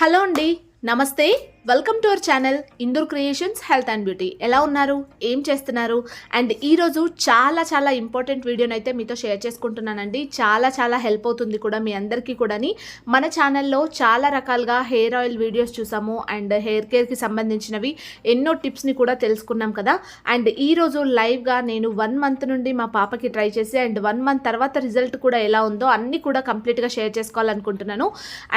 Hello అండి నమస్తే welcome to our channel Indur creations health and beauty ఎలా ఉన్నారు? ఏం చేస్తున్నారు? అండ్ ఈరోజు చాలా చాలా ఇంపార్టెంట్ వీడియోని అయితే మీతో షేర్ చేసుకుంటున్నానండి. చాలా చాలా హెల్ప్ అవుతుంది కూడా మీ అందరికీ కూడాని. మన ఛానల్లో చాలా రకాలుగా హెయిర్ ఆయిల్ వీడియోస్ చూసాము. అండ్ హెయిర్ కేర్కి సంబంధించినవి ఎన్నో టిప్స్ని కూడా తెలుసుకున్నాం కదా. అండ్ ఈరోజు లైవ్గా నేను వన్ మంత్ నుండి మా పాపకి ట్రై చేసి అండ్ వన్ మంత్ తర్వాత రిజల్ట్ కూడా ఎలా ఉందో అన్నీ కూడా కంప్లీట్గా షేర్ చేసుకోవాలనుకుంటున్నాను.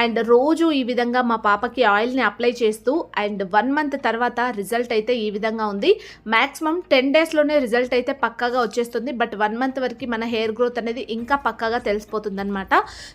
అండ్ రోజు ఈ విధంగా మా పాపకి ఆయిల్ ఆయిల్ని అప్లై చేస్తూ అండ్ వన్ మంత్ తర్వాత రిజల్ట్ అయితే ఈ విధంగా ఉంది. మ్యాక్సిమం టెన్ డేస్లోనే రిజల్ట్ అయితే పక్కాగా వచ్చేస్తుంది. బట్ వన్ మంత్ వరకు మన హెయిర్ గ్రోత్ అనేది ఇంకా పక్కాగా తెలిసిపోతుంది అనమాట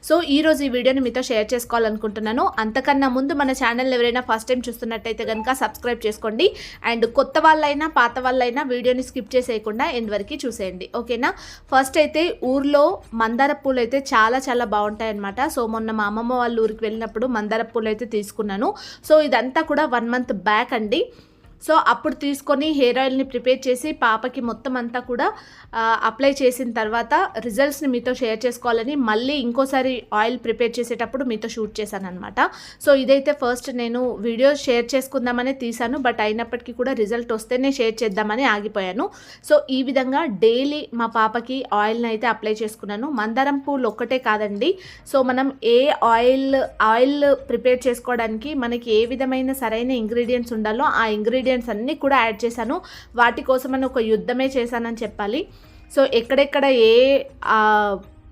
సో ఈ రోజు ఈ వీడియోని మీతో షేర్ చేసుకోవాలనుకుంటున్నాను. అంతకన్నా ముందు మన ఛానల్ ఎవరైనా ఫస్ట్ టైం చూస్తున్నట్టయితే కనుక సబ్స్క్రైబ్ చేసుకోండి. అండ్ కొత్త వాళ్ళైనా పాత వాళ్ళైనా వీడియోని స్కిప్ చేసేయకుండా ఎండ్ వరకు చూసేయండి. ఓకేనా? ఫస్ట్ అయితే ఊర్లో మందార పూలు అయితే చాలా చాలా బాగుంటాయి అనమాట సో మొన్న మా అమ్మమ్మ వాళ్ళ ఊరికి వెళ్ళినప్పుడు మందార పూలు అయితే తీసుకున్నాను. సో ఇదంతా కూడా వన్ మంత్ బ్యాక్ అండి. సో అప్పుడు తీసుకొని హెయిర్ ఆయిల్ని ప్రిపేర్ చేసి పాపకి మొత్తం అంతా కూడా అప్లై చేసిన తర్వాత రిజల్ట్స్ని మీతో షేర్ చేసుకోవాలని మళ్ళీ ఇంకోసారి ఆయిల్ ప్రిపేర్ చేసేటప్పుడు మీతో షూట్ చేశాను అనమాట సో ఇదైతే ఫస్ట్ నేను వీడియో షేర్ చేసుకుందామని తీశాను బట్ అయినప్పటికీ కూడా రిజల్ట్ వస్తేనే షేర్ చేద్దామని ఆగిపోయాను. సో ఈ విధంగా డైలీ మా పాపకి ఆయిల్ని అయితే అప్లై చేసుకున్నాను. మందారం పూలు ఒక్కటే కాదండి. సో మనం ఏ ఆయిల్ ఆయిల్ ప్రిపేర్ చేసుకోవడానికి మనకి ఏ విధమైన సరైన ఇంగ్రీడియంట్స్ ఉండాలో ఆ ఇంగ్రీడియంట్స్ అన్నీ కూడా యాడ్ చేశాను. వాటి కోసమని ఒక యుద్ధమే చేశానని చెప్పాలి. సో ఎక్కడెక్కడ ఏ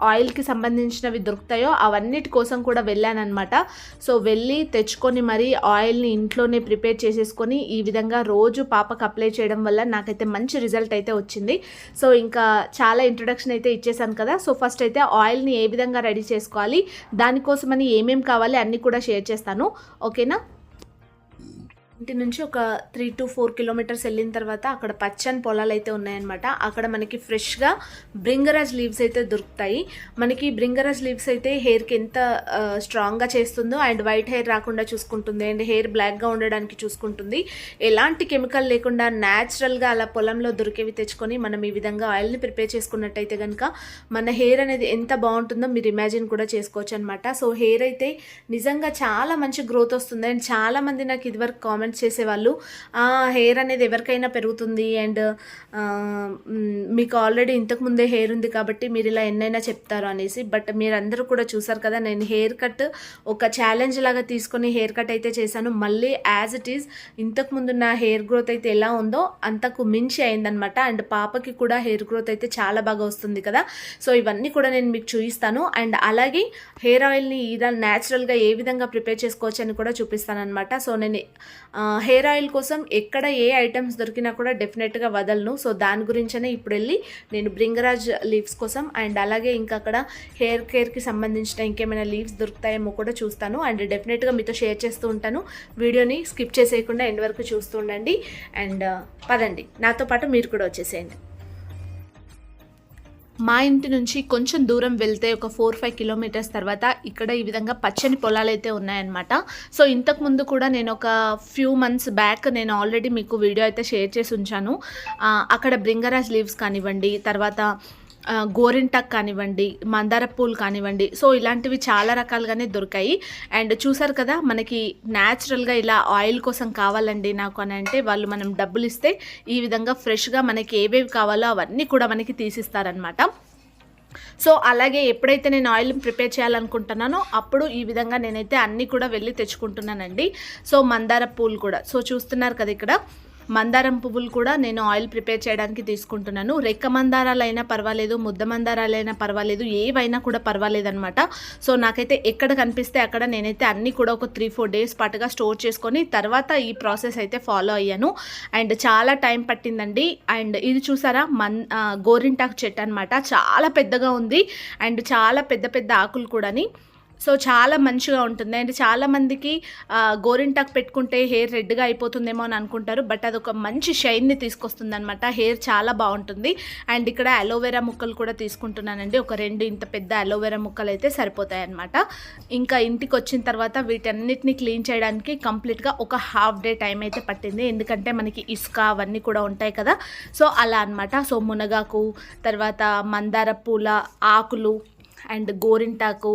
ఆయిల్కి సంబంధించినవి దొరుకుతాయో అవన్నిటి కోసం కూడా వెళ్ళానమాట సో వెళ్ళి తెచ్చుకొని మరి ఆయిల్ని ఇంట్లోనే ప్రిపేర్ చేసేసుకొని ఈ విధంగా రోజు పాపకు అప్లై చేయడం వల్ల నాకైతే మంచి రిజల్ట్ అయితే వచ్చింది. సో ఇంకా చాలా ఇంట్రొడక్షన్ అయితే ఇచ్చేసాను కదా. సో ఫస్ట్ అయితే ఆయిల్ని ఏ విధంగా రెడీ చేసుకోవాలి దానికోసమని ఏమేమి కావాలి అన్నీ కూడా షేర్ చేస్తాను. ఓకేనా? ఇంటి నుంచి ఒక త్రీ టు ఫోర్ కిలోమీటర్స్ వెళ్ళిన తర్వాత అక్కడ పచ్చని పొలాలు అయితే ఉన్నాయన్నమాట. అక్కడ మనకి ఫ్రెష్గా బ్రింగరాజ్ లీవ్స్ అయితే దొరుకుతాయి. మనకి బ్రింగరాజ్ లీవ్స్ అయితే హెయిర్కి ఎంత స్ట్రాంగ్గా చేస్తుందో అండ్ వైట్ హెయిర్ రాకుండా చూసుకుంటుంది. అండ్ హెయిర్ బ్లాక్గా ఉండడానికి చూసుకుంటుంది. ఎలాంటి కెమికల్ లేకుండా న్యాచురల్గా అలా పొలంలో దొరికేవి తెచ్చుకొని మనం ఈ విధంగా ఆయిల్ని ప్రిపేర్ చేసుకున్నట్టయితే కనుక మన హెయిర్ అనేది ఎంత బాగుంటుందో మీరు ఇమాజిన్ కూడా చేసుకోవచ్చు అనమాట సో హెయిర్ అయితే నిజంగా చాలా మంచి గ్రోత్ వస్తుంది. అండ్ చాలా మంది నాకు ఇదివరకు కామెంట్స్ చేసేవాళ్ళు. హెయిర్ అనేది ఎవరికైనా పెరుగుతుంది అండ్ మీకు ఆల్రెడీ ఇంతకు ముందే హెయిర్ ఉంది కాబట్టి మీరు ఇలా ఎన్నైనా చెప్తారు అనేసి. బట్ మీరందరూ కూడా చూసారు కదా నేను హెయిర్ కట్ ఒక ఛాలెంజ్ లాగా తీసుకొని హెయిర్ కట్ అయితే చేశాను. మళ్ళీ యాజ్ ఇట్ ఈస్ ఇంతకు ముందు నా హెయిర్ గ్రోత్ అయితే ఎలా ఉందో అంతకు మించి అయిందనమాట అండ్ పాపకి కూడా హెయిర్ గ్రోత్ అయితే చాలా బాగా వస్తుంది కదా. సో ఇవన్నీ కూడా నేను మీకు చూపిస్తాను. అండ్ అలాగే హెయిర్ ఆయిల్ని ఇలా న్యాచురల్గా ఏ విధంగా ప్రిపేర్ చేసుకోవచ్చు అని కూడా చూపిస్తాను అనమాట సో నేను హెయిర్ ఆయిల్ కోసం ఎక్కడ ఏ ఐటమ్స్ దొరికినా కూడా డెఫినెట్గా వదలను. సో దాని గురించనే ఇప్పుడు వెళ్ళి నేను బ్రింగరాజ్ లీవ్స్ కోసం అండ్ అలాగే ఇంకా అక్కడ హెయిర్ కేర్కి సంబంధించిన ఇంకేమైనా లీవ్స్ దొరుకుతాయేమో కూడా చూస్తాను. అండ్ డెఫినెట్గా మీతో షేర్ చేస్తూ ఉంటాను. వీడియోని స్కిప్ చేసేయకుండా ఎండ్ వరకు చూస్తూ ఉండండి. అండ్ పదండి. నాతో పాటు మీరు కూడా వచ్చేసేయండి. మా ఇంటి నుంచి కొంచెం దూరం వెళ్తే ఒక ఫోర్ ఫైవ్ కిలోమీటర్స్ తర్వాత ఇక్కడ ఈ విధంగా పచ్చని పొలాలు అయితే ఉన్నాయన్నమాట. సో ఇంతకు ముందు కూడా నేను ఒక ఫ్యూ మంత్స్ బ్యాక్ నేను ఆల్రెడీ మీకు వీడియో అయితే షేర్ చేసి ఉంచాను. అక్కడ బ్రింగరాజ్ లీవ్స్ కానివ్వండి తర్వాత గోరింటాక్ కానివ్వండి మందార పూలు కానివ్వండి సో ఇలాంటివి చాలా రకాలుగానే దొరికాయి. అండ్ చూసారు కదా మనకి న్యాచురల్గా ఇలా ఆయిల్ కోసం కావాలండి నాకు అని అంటే వాళ్ళు మనం డబ్బులు ఇస్తే ఈ విధంగా ఫ్రెష్గా మనకి ఏవేవి కావాలో అవన్నీ కూడా మనకి తీసిస్తారనమాట సో అలాగే ఎప్పుడైతే నేను ఆయిల్ ప్రిపేర్ చేయాలనుకుంటున్నానో అప్పుడు ఈ విధంగా నేనైతే అన్నీ కూడా వెళ్ళి తెచ్చుకుంటున్నానండి. సో మందార పూలు కూడా. సో చూస్తున్నారు కదా ఇక్కడ. మందారం పువ్వులు కూడా నేను ఆయిల్ ప్రిపేర్ చేయడానికి తీసుకుంటున్నాను. రెక్క మందారాలైనా పర్వాలేదు ముద్ద మందారాలైనా పర్వాలేదు ఏవైనా కూడా పర్వాలేదు అనమాట సో నాకైతే ఎక్కడ కనిపిస్తే అక్కడ నేనైతే అన్నీ కూడా ఒక త్రీ ఫోర్ డేస్ పాటుగా స్టోర్ చేసుకొని తర్వాత ఈ ప్రాసెస్ అయితే ఫాలో అయ్యాను. అండ్ చాలా టైం పట్టిందండి. అండ్ ఇది చూసారా? మన్ గోరింటాకు చెట్టు అనమాట చాలా పెద్దగా ఉంది. అండ్ చాలా పెద్ద పెద్ద ఆకులు కూడాని. సో చాలా మంచిగా ఉంటుంది. అండ్ చాలామందికి గోరింటాకు పెట్టుకుంటే హెయిర్ రెడ్గా అయిపోతుందేమో అని అనుకుంటారు. బట్ అది ఒక మంచి షైన్ని తీసుకొస్తుంది అనమాట హెయిర్ చాలా బాగుంటుంది. అండ్ ఇక్కడ అలోవెరా ముక్కలు కూడా తీసుకుంటున్నానండి. ఒక రెండు ఇంత పెద్ద అలోవెరా ముక్కలు అయితే సరిపోతాయి అనమాట ఇంకా ఇంటికి వచ్చిన తర్వాత వీటన్నిటిని క్లీన్ చేయడానికి కంప్లీట్గా ఒక హాఫ్ డే టైం అయితే పట్టింది. ఎందుకంటే మనకి ఇసుక అవన్నీ కూడా ఉంటాయి కదా. సో అలా అనమాట సో మునగాకు తర్వాత మందార పూల ఆకులు అండ్ గోరింటాకు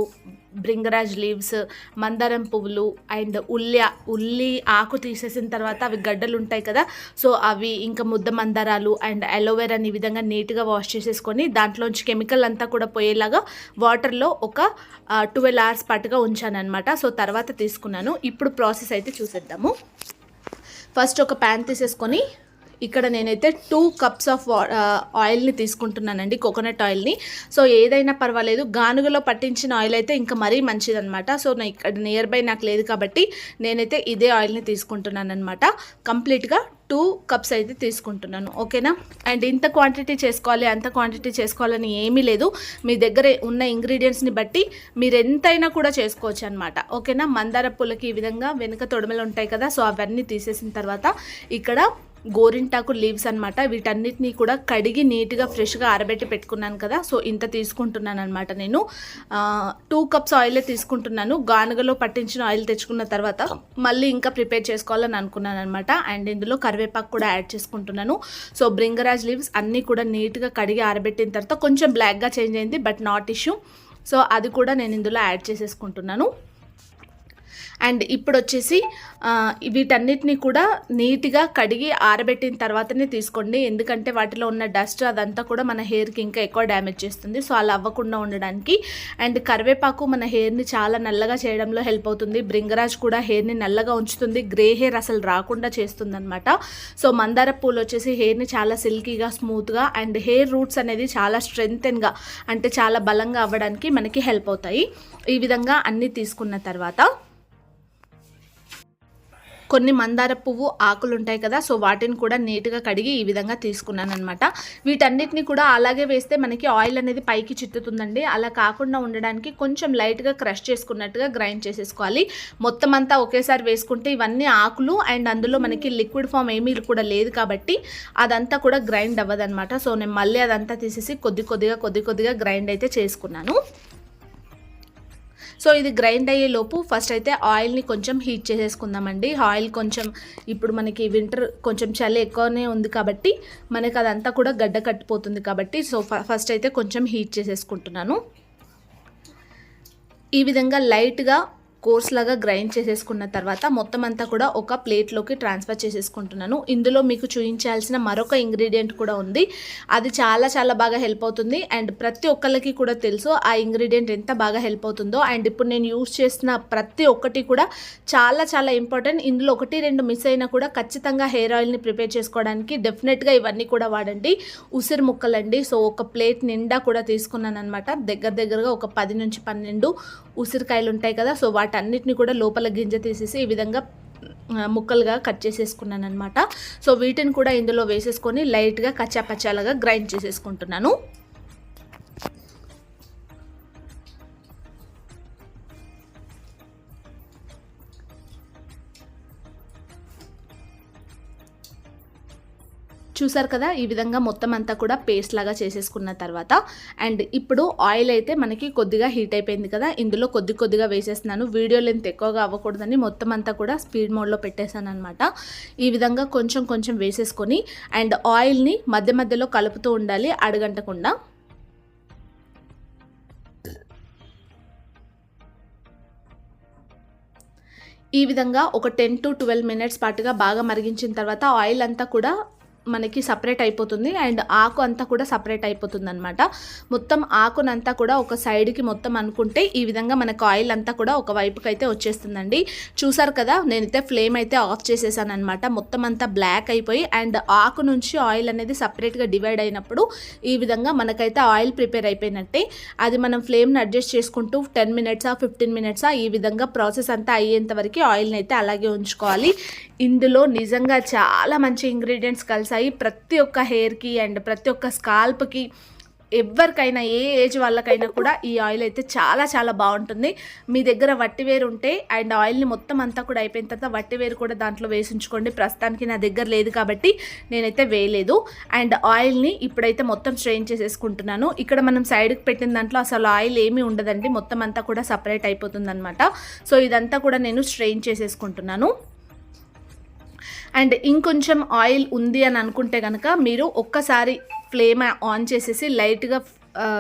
బ్రింగరాజ్ లీవ్స్ మందారం పువ్వులు అండ్ ఉల్లి ఉల్లి ఆకు తీసేసిన తర్వాత అవి గడ్డలు ఉంటాయి కదా సో అవి ఇంకా ముద్ద మందారాలు అండ్ అలోవెరాని ఈ విధంగా నీట్గా వాష్ చేసేసుకొని దాంట్లోంచి కెమికల్ అంతా కూడా పోయేలాగా వాటర్లో ఒక ట్వెల్వ్ అవర్స్ పాటుగా ఉంచాను అనమాట సో తర్వాత తీసుకున్నాను. ఇప్పుడు ప్రాసెస్ అయితే చూసేద్దాము. ఫస్ట్ ఒక ప్యాన్ తీసేసుకొని ఇక్కడ నేనైతే టూ కప్స్ ఆఫ్ ఆయిల్ని తీసుకుంటున్నానండి కోకోనట్ ఆయిల్ని సో ఏదైనా పర్వాలేదు. గానుగలో పట్టించిన ఆయిల్ అయితే ఇంకా మరీ మంచిదనమాట సో నా ఇక్కడ నియర్ బై నాకు లేదు కాబట్టి నేనైతే ఇదే ఆయిల్ని తీసుకుంటున్నాను అనమాట కంప్లీట్గా టూ కప్స్ అయితే తీసుకుంటున్నాను. ఓకేనా అండ్ ఇంత క్వాంటిటీ చేసుకోవాలి అంత క్వాంటిటీ చేసుకోవాలని ఏమీ లేదు. మీ దగ్గర ఉన్న ఇంగ్రీడియంట్స్ని బట్టి మీరు ఎంతైనా కూడా చేసుకోవచ్చు అనమాట ఓకేనా మందార పూలకి ఈ విధంగా వెనుక తొడమలు ఉంటాయి కదా సో అవన్నీ తీసేసిన తర్వాత ఇక్కడ గోరింటాకు లీవ్స్ అనమాట వీటన్నిటిని కూడా కడిగి నీట్గా ఫ్రెష్గా ఆరబెట్టి పెట్టుకున్నాను కదా. సో ఇంత తీసుకుంటున్నాను అనమాట నేను టూ కప్స్ ఆయిలే తీసుకుంటున్నాను. గానుగలో పట్టించిన ఆయిల్ తెచ్చుకున్న తర్వాత మళ్ళీ ఇంకా ప్రిపేర్ చేసుకోవాలని అనుకున్నాను అనమాట అండ్ ఇందులో కరివేపాకు కూడా యాడ్ చేసుకుంటున్నాను. సో బ్రింగరాజ్ లీవ్స్ అన్నీ కూడా నీట్గా కడిగి ఆరబెట్టిన తర్వాత కొంచెం బ్లాక్గా చేంజ్ అయింది బట్ నాట్ ఇష్యూ సో అది కూడా నేను ఇందులో యాడ్ చేసేసుకుంటున్నాను. అండ్ ఇప్పుడు వచ్చేసి వీటన్నిటిని కూడా నీట్గా కడిగి ఆరబెట్టిన తర్వాతనే తీసుకోండి. ఎందుకంటే వాటిలో ఉన్న డస్ట్ అదంతా కూడా మన హెయిర్కి ఇంకా ఎక్కువ డ్యామేజ్ చేస్తుంది. సో అలా అవ్వకుండా ఉండడానికి. అండ్ కరివేపాకు మన హెయిర్ని చాలా నల్లగా చేయడంలో హెల్ప్ అవుతుంది. బ్రింగరాజ్ కూడా హెయిర్ని నల్లగా ఉంచుతుంది. గ్రే హెయిర్ అసలు రాకుండా చేస్తుంది అనమాట సో మందార పూలు వచ్చేసి హెయిర్ని చాలా సిల్కీగా స్మూత్గా అండ్ హెయిర్ రూట్స్ అనేది చాలా స్ట్రెంగ్తెన్గా అంటే చాలా బలంగా అవ్వడానికి మనకి హెల్ప్ అవుతాయి. ఈ విధంగా అన్నీ తీసుకున్న తర్వాత కొన్ని మందార పువ్వు ఆకులు ఉంటాయి కదా సో వాటిని కూడా నీట్గా కడిగి ఈ విధంగా తీసుకున్నాను అనమాట వీటన్నిటిని కూడా అలాగే వేస్తే మనకి ఆయిల్ అనేది పైకి చిట్టుతుందండి అలా కాకుండా ఉండడానికి కొంచెం లైట్గా క్రష్ చేసుకున్నట్టుగా గ్రైండ్ చేసేసుకోవాలి. మొత్తం అంతా ఒకేసారి వేసుకుంటే ఇవన్నీ ఆకులు అండ్ అందులో మనకి లిక్విడ్ ఫామ్ ఏమీ కూడా లేదు కాబట్టి అదంతా కూడా గ్రైండ్ అవ్వదనమాట సో నేను మళ్ళీ అదంతా తీసేసి కొద్ది కొద్దిగా కొద్ది కొద్దిగా గ్రైండ్ అయితే చేసుకున్నాను. సో ఇది గ్రైండ్ అయ్యే లోపు ఫస్ట్ అయితే ఆయిల్ని కొంచెం హీట్ చేసేసుకుందామండి. ఆయిల్ కొంచెం ఇప్పుడు మనకి వింటర్ కొంచెం చలి ఎక్కువనే ఉంది కాబట్టి మనకి అదంతా కూడా గడ్డ కట్టిపోతుంది కాబట్టి సో ఫ- ఫస్ట్ అయితే కొంచెం హీట్ చేసేసుకుంటున్నాను. ఈ విధంగా లైట్గా కోర్స్ లాగా గ్రైండ్ చేసేసుకున్న తర్వాత మొత్తం అంతా కూడా ఒక ప్లేట్లోకి ట్రాన్స్ఫర్ చేసేసుకుంటున్నాను. ఇందులో మీకు చూపించాల్సిన మరొక ఇంగ్రీడియంట్ కూడా ఉంది. అది చాలా చాలా బాగా హెల్ప్ అవుతుంది. అండ్ ప్రతి ఒక్కళ్ళకి కూడా తెలుసు ఆ ఇంగ్రీడియంట్ ఎంత బాగా హెల్ప్ అవుతుందో. అండ్ ఇప్పుడు నేను యూస్ చేసిన ప్రతి ఒక్కటి కూడా చాలా చాలా ఇంపార్టెంట్ ఇందులో ఒకటి రెండు మిస్ అయినా కూడా ఖచ్చితంగా హెయిర్ ఆయిల్ని ప్రిపేర్ చేసుకోవడానికి డెఫినెట్గా ఇవన్నీ కూడా వాడండి. ఉసిరి ముక్కలండి. సో ఒక ప్లేట్ నిండా కూడా తీసుకున్నాను అనమాట దగ్గర దగ్గరగా ఒక పది నుంచి పన్నెండు ఉసిరికాయలు ఉంటాయి కదా. సో వాటి వాటన్నిటిని కూడా లోపల గింజ తీసేసి ఈ విధంగా ముక్కలుగా కట్ చేసేసుకున్నాను అనమాట సో వీటిని కూడా ఇందులో వేసేసుకొని లైట్గా కచ్చాపచ్చాలుగా గ్రైండ్ చేసేసుకుంటున్నాను. చూసారు కదా ఈ విధంగా మొత్తం అంతా కూడా పేస్ట్ లాగా చేసేసుకున్న తర్వాత అండ్ ఇప్పుడు ఆయిల్ అయితే మనకి కొద్దిగా హీట్ అయిపోయింది కదా ఇందులో కొద్ది కొద్దిగా వేసేస్తున్నాను. వీడియో లెంత్ ఎక్కువగా అవ్వకూడదని మొత్తం అంతా కూడా స్పీడ్ మోడ్లో పెట్టేశాను అనమాట ఈ విధంగా కొంచెం కొంచెం వేసేసుకొని అండ్ ఆయిల్ని మధ్య మధ్యలో కలుపుతూ ఉండాలి అడగంటకుండా. ఈ విధంగా ఒక టెన్ టు ట్వెల్వ్ మినిట్స్ పాటుగా బాగా మరిగించిన తర్వాత ఆయిల్ అంతా కూడా మనకి సపరేట్ అయిపోతుంది. అండ్ ఆకు అంతా కూడా సపరేట్ అయిపోతుంది అనమాట మొత్తం ఆకునంతా కూడా ఒక సైడ్కి మొత్తం అనుకుంటే ఈ విధంగా మనకు ఆయిల్ అంతా కూడా ఒక వైపుకి అయితే వచ్చేస్తుందండి. చూసారు కదా నేనైతే ఫ్లేమ్ అయితే ఆఫ్ చేసేసాను అనమాట మొత్తం అంతా బ్లాక్ అయిపోయి అండ్ ఆకు నుంచి ఆయిల్ అనేది సపరేట్గా డివైడ్ అయినప్పుడు ఈ విధంగా మనకైతే ఆయిల్ ప్రిపేర్ అయిపోయినట్టే. అది మనం ఫ్లేమ్ని అడ్జస్ట్ చేసుకుంటూ టెన్ మినిట్సా ఫిఫ్టీన్ మినిట్సా ఈ విధంగా ప్రాసెస్ అంతా అయ్యేంత వరకు ఆయిల్ని అయితే అలాగే ఉంచుకోవాలి. ఇందులో నిజంగా చాలా మంచి ఇంగ్రీడియంట్స్ కలిసాయి. ప్రతి ఒక్క హెయిర్కి అండ్ ప్రతి ఒక్క స్కాల్ప్కి ఎవరికైనా ఏ ఏజ్ వాళ్ళకైనా కూడా ఈ ఆయిల్ అయితే చాలా చాలా బాగుంటుంది. మీ దగ్గర వట్టివేరు ఉంటే అండ్ ఆయిల్ని మొత్తం అంతా కూడా అయిపోయిన తర్వాత వట్టివేరు కూడా దాంట్లో వేసించుకోండి. ప్రస్తుతానికి నా దగ్గర లేదు కాబట్టి నేనైతే వేయలేదు. అండ్ ఆయిల్ని ఇప్పుడైతే మొత్తం స్ట్రెయిన్ చేసేసుకుంటున్నాను. ఇక్కడ మనం సైడ్కి పెట్టిన దాంట్లో అసలు ఆయిల్ ఏమీ ఉండదండి. మొత్తం అంతా కూడా సపరేట్ అయిపోతుంది సో ఇదంతా కూడా నేను స్ట్రెయిన్ చేసేసుకుంటున్నాను. అండ్ ఇంకొంచెం ఆయిల్ ఉంది అని అనుకుంటే కనుక మీరు ఒక్కసారి ఫ్లేమ్ ఆన్ చేసేసి లైట్గా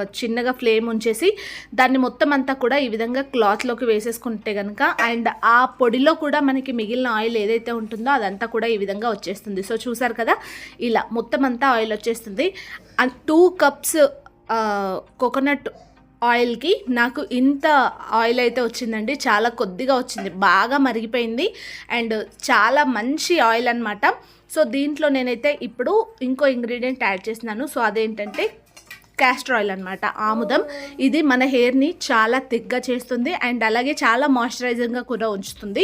చిన్నగా ఫ్లేమ్ ఉంచేసి దాన్ని మొత్తం అంతా కూడా ఈ విధంగా క్లాత్లోకి వేసేసుకుంటే కనుక అండ్ ఆ పొడిలో కూడా మనకి మిగిలిన ఆయిల్ ఏదైతే ఉంటుందో అదంతా కూడా ఈ విధంగా వచ్చేస్తుంది. సో చూసారు కదా? ఇలా మొత్తం అంతా ఆయిల్ వచ్చేస్తుంది. అండ్ టూ కప్స్ కోకోనట్ ఆయిల్కి నాకు ఇంత ఆయిల్ అయితే వచ్చిందండి. చాలా కొద్దిగా వచ్చింది. బాగా మరిగిపోయింది. అండ్ చాలా మంచి ఆయిల్ అనమాట సో దీంట్లో నేనైతే ఇప్పుడు ఇంకో ఇంగ్రీడియంట్ యాడ్ చేసినాను సో అదేంటంటే క్యాస్టర్ ఆయిల్ అనమాట ఆముదం. ఇది మన హెయిర్ని చాలా థిక్గా చేస్తుంది అండ్ అలాగే చాలా మాయిశ్చరైజింగ్గా కూడా ఉంచుతుంది.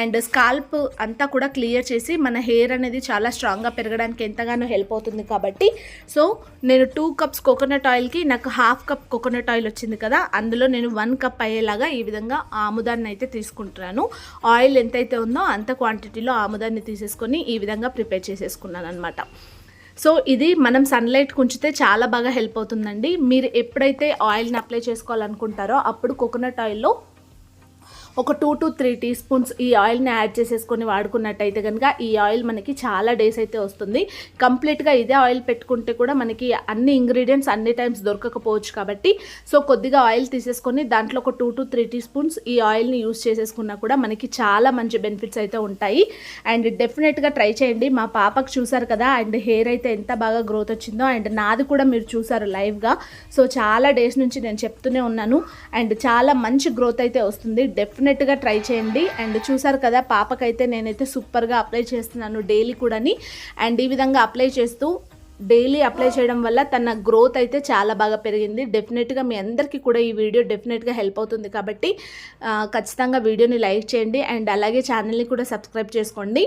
అండ్ స్కాల్ప్ అంతా కూడా క్లియర్ చేసి మన హెయిర్ అనేది చాలా స్ట్రాంగ్గా పెరగడానికి ఎంతగానో హెల్ప్ అవుతుంది కాబట్టి. సో నేను టూ కప్స్ కోకోనట్ ఆయిల్కి నాకు హాఫ్ కప్ కోకోనట్ ఆయిల్ వచ్చింది కదా అందులో నేను వన్ కప్ అయ్యేలాగా ఈ విధంగా ఆముదాన్ని అయితే తీసుకుంటున్నాను. ఆయిల్ ఎంతైతే ఉందో అంత క్వాంటిటీలో ఆముదాన్ని తీసేసుకొని ఈ విధంగా ప్రిపేర్ చేసేసుకున్నాను అనమాట సో ఇది మనం సన్లైట్ ఉంచితే చాలా బాగా హెల్ప్ అవుతుందండి. మీరు ఎప్పుడైతే ఆయిల్ని అప్లై చేసుకోవాలనుకుంటారో అప్పుడు కోకోనట్ ఆయిల్లో ఒక two to three teaspoons ఈ ఆయిల్ని యాడ్ చేసేసుకొని వాడుకున్నట్టయితే కనుక ఈ ఆయిల్ మనకి చాలా డేస్ అయితే వస్తుంది. కంప్లీట్గా ఇదే ఆయిల్ పెట్టుకుంటే కూడా మనకి అన్ని ఇంగ్రీడియంట్స్ అన్ని టైమ్స్ దొరకకపోవచ్చు కాబట్టి సో కొద్దిగా ఆయిల్ తీసేసుకొని దాంట్లో ఒక two to three teaspoons ఈ ఆయిల్ని యూస్ చేసేసుకున్నా కూడా మనకి చాలా మంచి బెనిఫిట్స్ అయితే ఉంటాయి. అండ్ డెఫినెట్గా ట్రై చేయండి. మా పాపకు చూసారు కదా అండ్ హెయిర్ అయితే ఎంత బాగా గ్రోత్ వచ్చిందో అండ్ నాది కూడా మీరు చూసారు లైవ్గా. సో చాలా డేస్ నుంచి నేను చెప్తూనే ఉన్నాను. అండ్ చాలా మంచి గ్రోత్ అయితే వస్తుంది. డెఫినెట్ డెఫినెట్గా ట్రై చేయండి. అండ్ చూసారు కదా పాపకైతే నేనైతే సూపర్గా అప్లై చేస్తున్నాను డైలీ కూడాని. అండ్ ఈ విధంగా అప్లై చేస్తూ డైలీ అప్లై చేయడం వల్ల తన గ్రోత్ అయితే చాలా బాగా పెరిగింది. డెఫినెట్గా మీ అందరికీ కూడా ఈ వీడియో డెఫినెట్గా హెల్ప్ అవుతుంది కాబట్టి ఖచ్చితంగా వీడియోని లైక్ చేయండి. అండ్ అలాగే ఛానల్ని కూడా సబ్స్క్రైబ్ చేసుకోండి.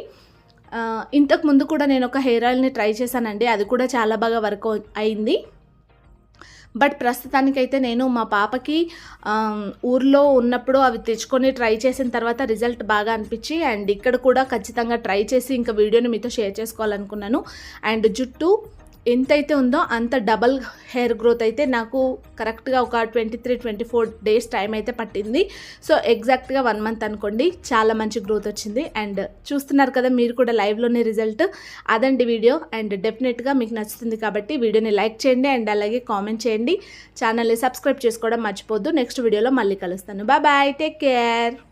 ఇంతకు ముందు కూడా నేను ఒక హెయిర్ ఆయిల్ని ట్రై చేశానండి. అది కూడా చాలా బాగా వర్క్ అయింది. బట్ ప్రస్తుతానికైతే నేను మా పాపకి ఊర్లో ఉన్నప్పుడు అవి తెచ్చుకొని ట్రై చేసిన తర్వాత రిజల్ట్ బాగా అనిపించి అండ్ ఇక్కడ కూడా ఖచ్చితంగా ట్రై చేసి ఇంకా వీడియోని మీతో షేర్ చేసుకోవాలనుకున్నాను. అండ్ జుట్టు ఎంతైతే ఉందో అంత డబల్ హెయిర్ గ్రోత్ అయితే నాకు కరెక్ట్గా ఒక twenty three twenty four days time అయితే పట్టింది. సో ఎగ్జాక్ట్గా వన్ మంత్ అనుకోండి చాలా మంచి గ్రోత్ వచ్చింది. అండ్ చూస్తున్నారు కదా మీరు కూడా లైవ్లోనే రిజల్ట్. అదండి వీడియో. అండ్ డెఫినెట్గా మీకు నచ్చుతుంది కాబట్టి వీడియోని లైక్ చేయండి అండ్ అలాగే కామెంట్ చేయండి. ఛానల్ని సబ్స్క్రైబ్ చేసుకోవడం మర్చిపోద్దు నెక్స్ట్ వీడియోలో మళ్ళీ కలుస్తాను. Bye bye. Take care.